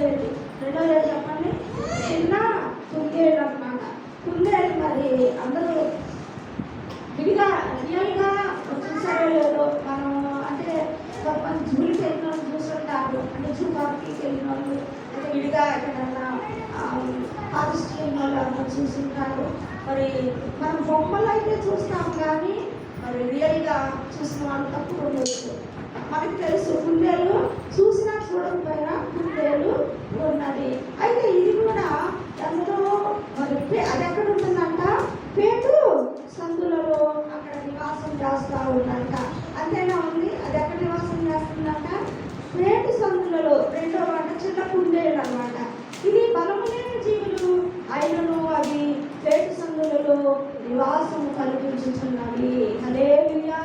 కుందేలు రెండోది చెప్పండి? చిన్న కుందేలు అన్నమాట కుందేలు మరి అందరూ విడిగా రియల్గా చూసారో లేదో మనం అంటే కొంతమంది జూలికి వెళ్ళిన వాళ్ళు చూస్తుంటారు. అంటే జూ పార్క్కి వెళ్ళిన వాళ్ళు అంటే విడిగా ఎక్కడన్నా ఆర్టిస్ట్ వాళ్ళు అందరూ చూస్తుంటారు. మరి మనం బొమ్మలు అయితే చూస్తాం కానీ మరి రియల్గా చూసిన వాళ్ళు తక్కువ మనకు తెలుసు. కుందేలు చూసినా చూడకపోయినా కుందేలు ఉన్నది. అయితే ఇది కూడా అందులో మరి అది ఎక్కడ ఉంటుందంట? పేటు సందులలో అక్కడ నివాసం చేస్తూ ఉందంట. అంతేనా ఉంది? అది ఎక్కడ నివాసం చేస్తుందంట? పేటు సందులలో రెండో మాట చిన్న కుందేలు అన్నమాట. ఇది బలము లేని జీవులు అయినను అవి పేటు సందులలో నివాసం కల్పించుచున్నవి. హల్లెలూయా.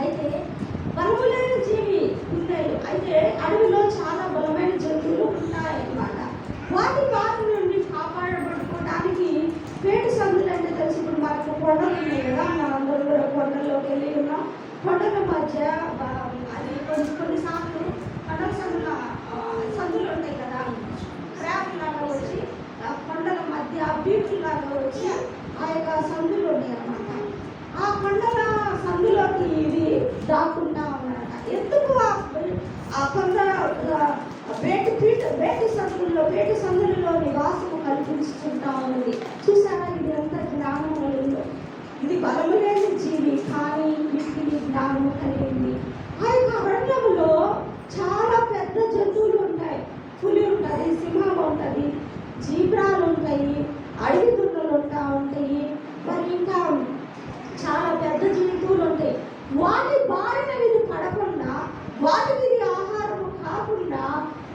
అయితే బలము లేని జీవి ఉన్నాయి అయితే అడవిలో చాలా బలమైన జంతువులు ఉన్నాయి అన్నమాట. వాటి బాధ నుండి కాపాడబడుకోవడానికి పేటు సందులు అంటే తెలిసి. ఇప్పుడు మనకు కొండలు ఉన్నాయి కదా మనందరూ కూడా కొండల్లోకి వెళ్ళి ఉన్నాం. కొండల మధ్య అది కొన్ని కొన్నిసార్లు కొండల సందుల సందులు ఉంటాయి కదా క్రాప్ లాగా వచ్చి ఆ కొండల మధ్య బీట్లు లాగా వచ్చి ఆ యొక్క సందులు ఉన్నాయి అన్నమాట. ఆ కొండల సందులోకి ఇది దాక్కుంటా ఎందుకు ఆ ఆ కొండ ఆ, వేటి పీట వేటి సందుల్లో వేటి సందులలో నివాసము కల్పించుకుంటా ఉన్నది చూసారా ఇది అంత జ్ఞానం ఇది బలము లేని జీవి కానీ వీటికి జ్ఞానము కలిగింది. ఆ యొక్క అరణ్యములో చాలా పెద్ద జంతువులు ఉంటాయి. పులి ఉంటుంది సింహం ఉంటుంది జీబ్రాలు ఉంటాయి అడవి దున్నలు ఉంటా ఉంటాయి మరి ఇంకా చాలా పెద్ద జంతువులు ఉంటాయి వాటి బారిన ఇది పడకుండా వాటికి ఇది ఆహారం కాకుండా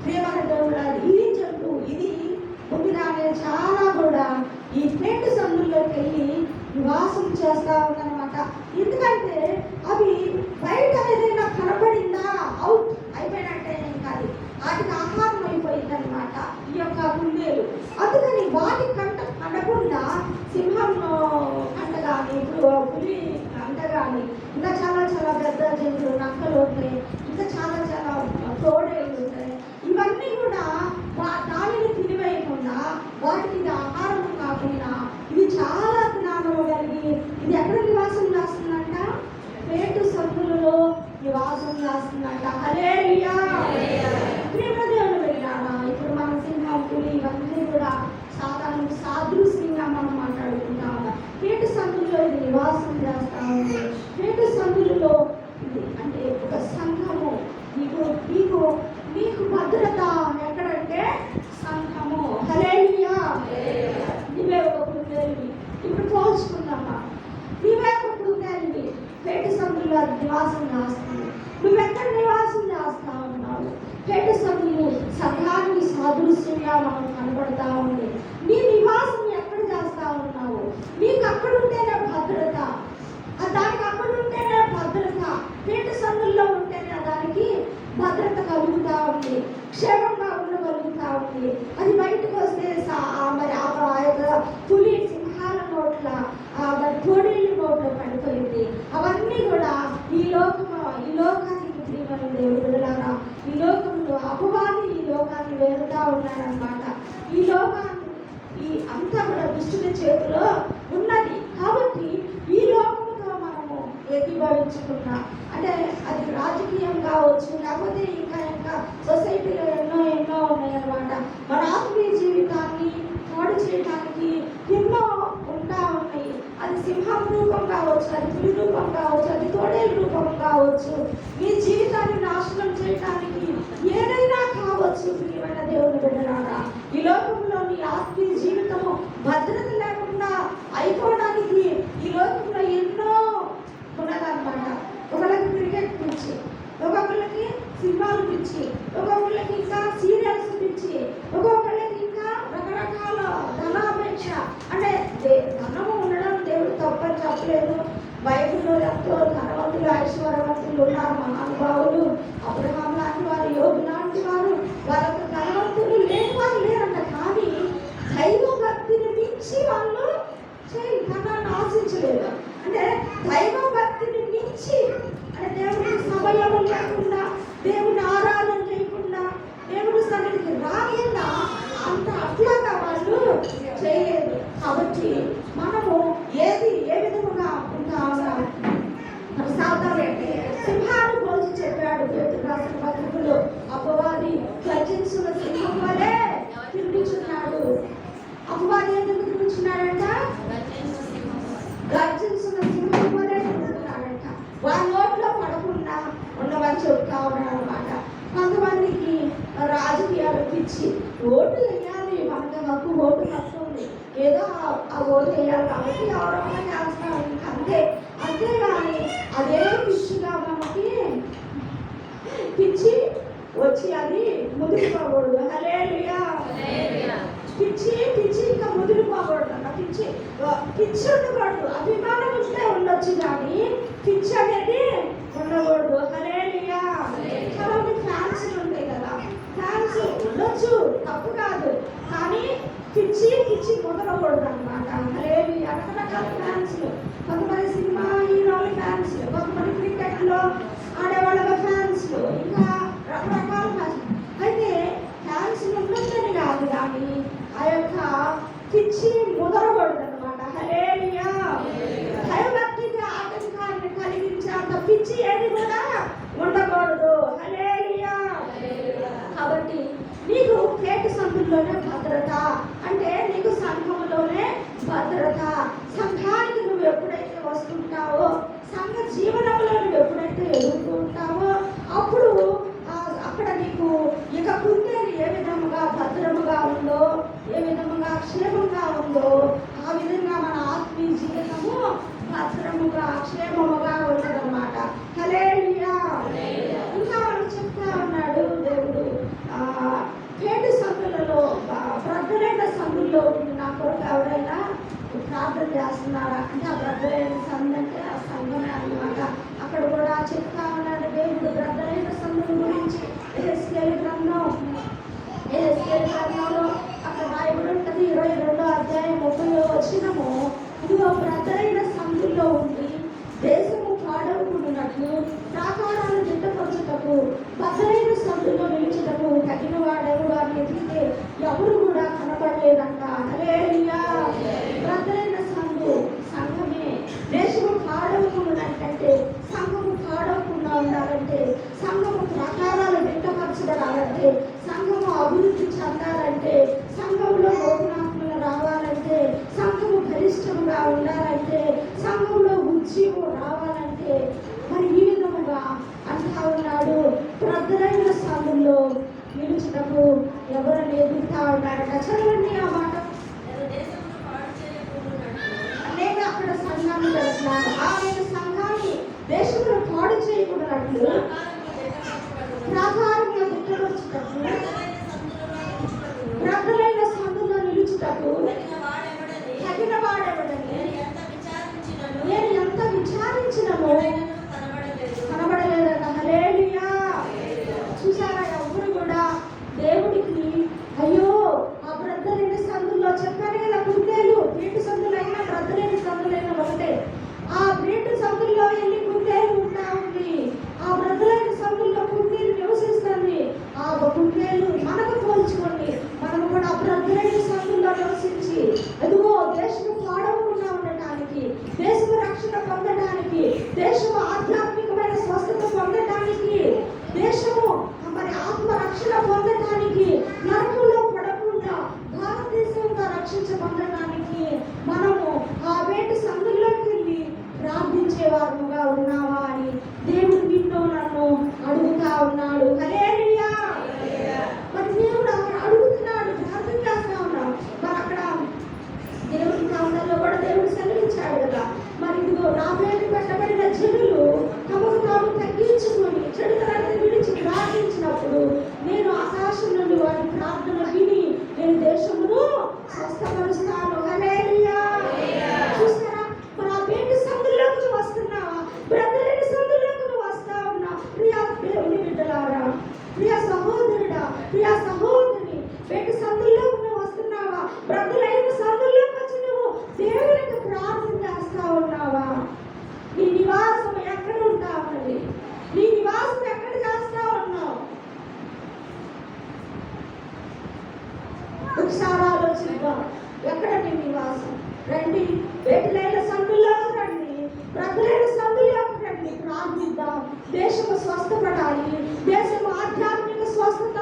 ప్రేమన దేవుడు ఇది జంతువు ఇది ముందుగానే చాలా కూడా ఈ పేటు సందుల్లోకి వెళ్ళి నివాసం చేస్తా ఉందన్నమాట ఎందుకంటే అవి బయట ఏదైనా కనబడిందా అవుట్ అయిపోయినట్టే ఇంకా అది వాటికి ఆహారం అయిపోయిందనమాట ఈ యొక్క కుందేలు అందుకని వాటి కంట కనకుండా సింహం కంట కానీ ఇప్పుడు పులి కంట కానీ ఇంకా చాలా చాలా పెద్ద జంతువులు నక్కలు ఉంటాయి. ఇంకా చాలా చాలా తోడేళ్ళు ఉంటాయి. ఇవన్నీ కూడా దానిని తినివేయకుండా వాటికి ఆహారం కాకుండా ఇది చాలా జ్ఞానం ఇది ఎక్కడ నివాసం చేస్తుందంట పేటు సభ్యులలో నివాసం చేస్తుందంట అరే ప్రేమదేవుడు వెళ్ళారా ఇప్పుడు మన సింహం పులి ఇవన్నీ కూడా సాధారణ సాదృశ్యంగా మనం మాట్లాడుకుంటా ఉన్నాం పేటు ఇది నివాసం చేస్తాము. ఉంది పేటు సందులలో ఇది అంటే ఒక సంఘము నీకు నీకు నీకు భద్రత ఎక్కడంటే సంఘము హల్లెలూయా నీవే ఒక కుందేలివి ఇప్పుడు పోల్చుకుందామా నీవే ఒక కుందేలివి పేటు సందులో అది నివాసం చేస్తుంది నువ్వెక్కడ నివాసం చేస్తా ఉన్నావు పేటు సందులు సంఘానికి సాదృశ్యంగా మనం కనబడతా ఉంది నీ నివాసం ఎక్కడ చేస్తా ఉన్నావు నీకు అక్కడ ఉంటేనే భద్రత ఆ దానికి అక్కడ ఉంటేనే భద్రత పేటు సందుల్లో ఉంటేనే దానికి భద్రత కలుగుతా ఉంది క్షేమంగా ఉండగలుగుతా ఉంది అది బయటకు వస్తే సా- ఆ మరి ఆ ఆ యొక్క పులి సింహాల నోట్ల ఆ మరి తోడేళ్ళ నోట్లో పడిపోయింది అవన్నీ కూడా ఈ లోకము ఈ లోకానికి ప్రియమైన దేవుడు బిడ్డలారా ఈ లోకంలో అపవాది ఈ లోకాన్ని వేరుతా ఉన్నాడనమాట ఈ లోకాన్ని ఈ అంతా కూడా దుష్టుని చేతిలో ఉన్నది కాబట్టి ఈ లోకంతో మనము భావించుకున్నా అంటే అది రాజకీయం కావచ్చు లేకపోతే ఇంకా ఇంకా సొసైటీలో ఎన్నో ఎన్నో ఉన్నాయన్నమాట. మన ఆత్మీయ జీవితాన్ని పాడు చేయడానికి ఎన్నో ఉంటా ఉన్నాయి. అది సింహం రూపం కావచ్చు అది పులి రూపం కావచ్చు అది తోడేలు రూపం కావచ్చు. మీ జీవితాన్ని నా మహానుభావులు అబ్రహాం లాంటి వారు యోగు లాంటి వారు వారంత ధనవంతులు లేని వారు లేరంట కానీ దైవ భక్తిని మించి వాళ్ళు ధనాన్ని ఆశించలేదు. అంటే దైవ భక్తిని మించి అంటే దేవుడి సమయం లేకుండా దేవుని ఆరాధన చేయకుండా దేవుడు సన్నిధికి రాలేదా? అంత అట్లాగా వాళ్ళు చేయలేదు. కాబట్టి ఇచ్చి ఓటు వేయాలి మనకి మాకు ఓటు వస్తుంది ఏదో ఆ ఓటు వేయాలి కాబట్టి ఎవరమ్మా చేస్తాం. అంతే. అంతేగాని అదే పిచ్చిగా మనకి పిచ్చి వచ్చి అది ముదిరిపోకూడదు. అరే పిచ్చి పిచ్చి ఇంకా ముదిరిపోకూడదు. అన్న పిచ్చి. పిచ్చి ఉండకూడదు. అభిమానం ఉంటే ఉండొచ్చు కానీ పిచ్చి అనేది ఉండకూడదు. అరే చేయవచ్చు తప్పు కాదు. కానీ పిచ్చి పిచ్చి కుదరకూడదు అనమాట అంటే రకరకాల ఫ్యాన్స్లు కొంతమంది సినిమా హీరోలు ఫ్యాన్స్ సంఘంలోనే భద్రత. అంటే నీకు సంఘంలోనే భద్రత. సంఘానికి నువ్వు ఎప్పుడైతే వస్తుంటావో సంఘ జీవనంలో నువ్వు ఎప్పుడైతే ఎదుర్కొంటావో ఉంటావో అప్పుడు అక్కడ నీకు ఇక కుందేలు ఏ విధముగా భద్రముగా ఉందో ఏ విధముగా క్షేమంగా ఉందో ఆ విధంగా మన ఆత్మీయ జీవితము భద్రముగా క్షేమముగా ఉండదన్నమాట Afrika, Sınavra, Kadabra, Thank you. Amen. కట్టబడిన జనులు తమకు తాము తగ్గించుకొని చెడుతనాన్ని విడిచి ప్రార్థించినప్పుడు నేను ఆకాశం నుండి వారి ప్రార్థన విని నేను దేశమును స్వస్థపరుస్తాను. విశాలాలోచనగా ఎక్కడ మీ నివాసం రండి వేటులైన సందుల్లోకి రండి ప్రజలైన సందుల్లోకి రండి ప్రార్థిద్దాం. దేశము స్వస్థపడాలి దేశం ఆధ్యాత్మిక స్వస్థత